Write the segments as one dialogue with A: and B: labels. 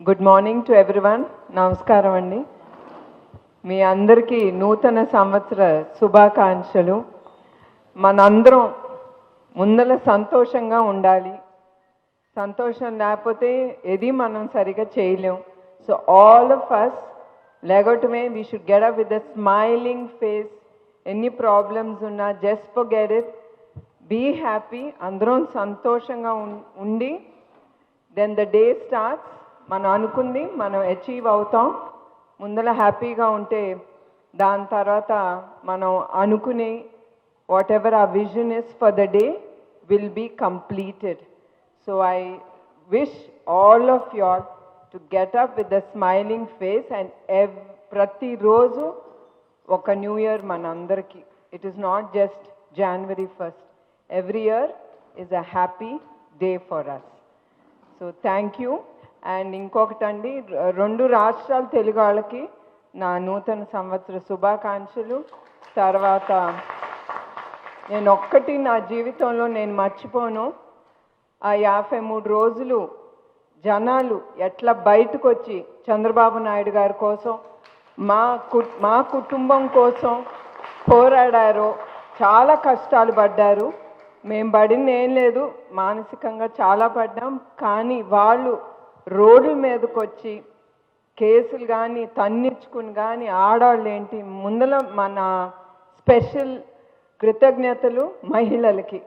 A: Good morning to everyone నమస్కారం అండి. మీ అందరికీ నూతన సంవత్సర శుభాకాంక్షలు. మనందరం ముందల సంతోషంగా ఉండాలి. సంతోషం లేకపోతే ఏది మనం సరిగా చేయలేం. So all of us లేగటమే we should get up with a smiling face ఎన్ని ప్రాబ్లమ్స్ ఉన్నా just forget it be happy అందరం సంతోషంగా ఉం- ఉండి దెన్ ద డే స్టార్ట్స్ మనం అనుకుంది మనం అచీవ్ అవుతాం. ముందర హ్యాపీగా ఉంటే దాని తర్వాత మనం అనుకునే వాట్ ఎవర్ ఆ vision is for the day will be completed so I wish all of your to get up with the smiling face and every ప్రతిరోజు ఒక న్యూ ఇయర్ మనందరికీ. It is not just January first every year is a happy day for us so thank you and ఇంకొకటండి రెండు రాష్ట్రాల తెలుగు వాళ్ళకి నా నూతన సంవత్సర శుభాకాంక్షలు. తర్వాత నేను ఒక్కటి నా జీవితంలో నేను మర్చిపోను. ఆ యాభై మూడు రోజులు జనాలు ఎట్లా బయటకు వచ్చి చంద్రబాబు నాయుడు గారి కోసం మా కు మా కుటుంబం కోసం పోరాడారో చాలా కష్టాలు పడ్డారు. మేము పడింది ఏం లేదు మానసికంగా చాలా పడ్డాం. కానీ వాళ్ళు రోడ్ల మీదకి వచ్చి కేసులు కానీ తన్నిచ్చుకుని కానీ ఆడవాళ్ళు ఏంటి ముందల మన స్పెషల్ కృతజ్ఞతలు మహిళలకి.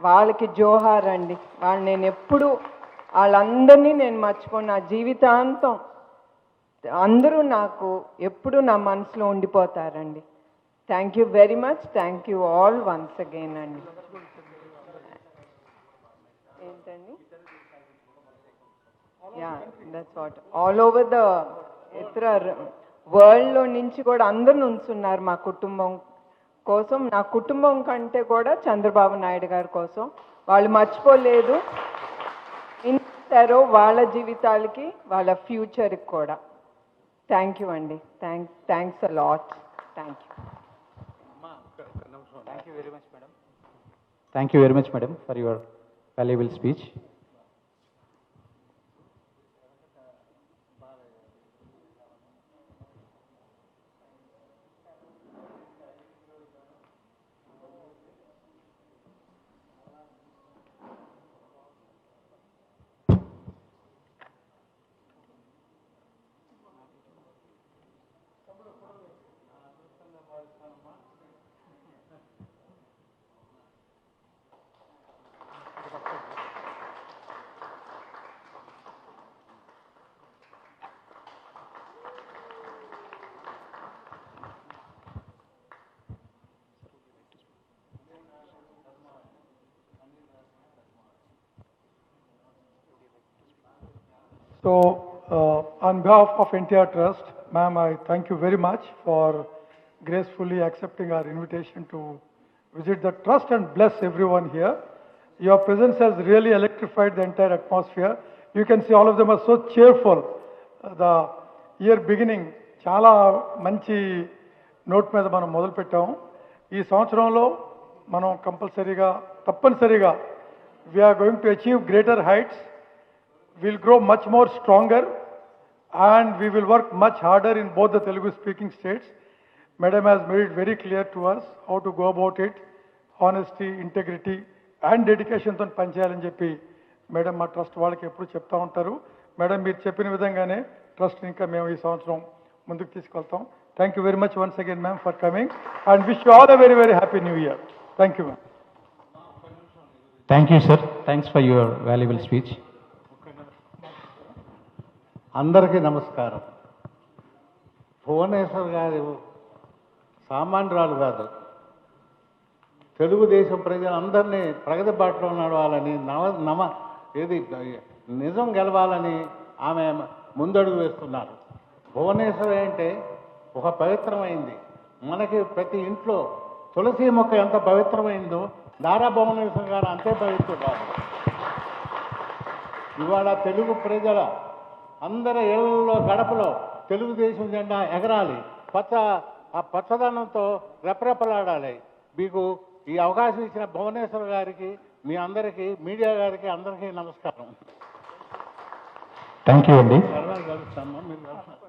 A: వాళ్ళకి జోహార్ అండి. వాళ్ళు నేను ఎప్పుడు వాళ్ళందరినీ నేను మర్చిపోను. నా జీవితాంతం అందరూ నాకు ఎప్పుడు నా మనసులో ఉండిపోతారండి. Thank you very much thank you all once again అండి. Yeah that's what all over the ఇతర వరల్డ్లో నుంచి కూడా అందరు నుంచున్నారు మా కుటుంబం కోసం. నా కుటుంబం కంటే కూడా చంద్రబాబు నాయుడు గారి కోసం. వాళ్ళు మర్చిపోలేదు. ఇస్తారో వాళ్ళ జీవితాలకి వాళ్ళ ఫ్యూచర్కి కూడా. థ్యాంక్ యూ అండి. Thank thanks a lot thank you
B: Thank you very much, madam. Thank you very much, madam, for your valuable speech.
C: So uh, on behalf of NTR Trust, ma'am, I thank you very much for gracefully accepting our invitation to visit the trust and bless everyone here. Your presence has really electrified the entire atmosphere. You can see all of them are so cheerful. Uh, the year beginning చాలా మంచి note మీద మనం మొదలుపెట్టాము ఈ సంవత్సరంలో మనం కంపల్సరీగా we are going to achieve greater heights. We'll grow much more stronger and we will work much harder in both the Telugu speaking states. Madam has made it very clear to us how to go about it, honesty, integrity and dedication తో పనిచేయాలని చెప్పి madam మా trust వాళ్ళకి ఎప్పుడు చెప్తా ఉంటారు madam మీరు చెప్పిన విధంగానే ట్రస్ట్ ఇంకా మేము ఈ సంవత్సరం ముందుకు తీసుకెళ్తాం thank you very much once again ma'am for coming and wish you all a very very happy new year thank you ma'am
B: Thank you, sir. Thanks for your valuable speech.
D: అందరికీ నమస్కారం. భువనేశ్వర్ గారు సామాన్యురాలు కాదు. తెలుగుదేశం ప్రజలందరినీ ప్రగతి బాటలో నడవాలని నవ నమ ఏది నిజం గెలవాలని ఆమె ముందడుగు వేస్తున్నారు. భువనేశ్వర్ అంటే ఒక పవిత్రమైంది. మనకి ప్రతి ఇంట్లో తులసి మొక్క ఎంత పవిత్రమైందో దారా భువనేశ్వర్ గారు అంతే పవిత్రురాలు. ఇవాళ తెలుగు ప్రజల అందరి ఇళ్ళలో గడపలో తెలుగుదేశం జెండా ఎగరాలి. పచ్చ ఆ పచ్చదనంతో రెపరెపలాడాలి. మీకు ఈ అవకాశం ఇచ్చిన భువనేశ్వర్ గారికి మీ అందరికీ మీడియా గారికి అందరికీ నమస్కారం.
B: థ్యాంక్ యూ అండి
C: సరదా కలుస్తామా మీరు కలుస్తారా?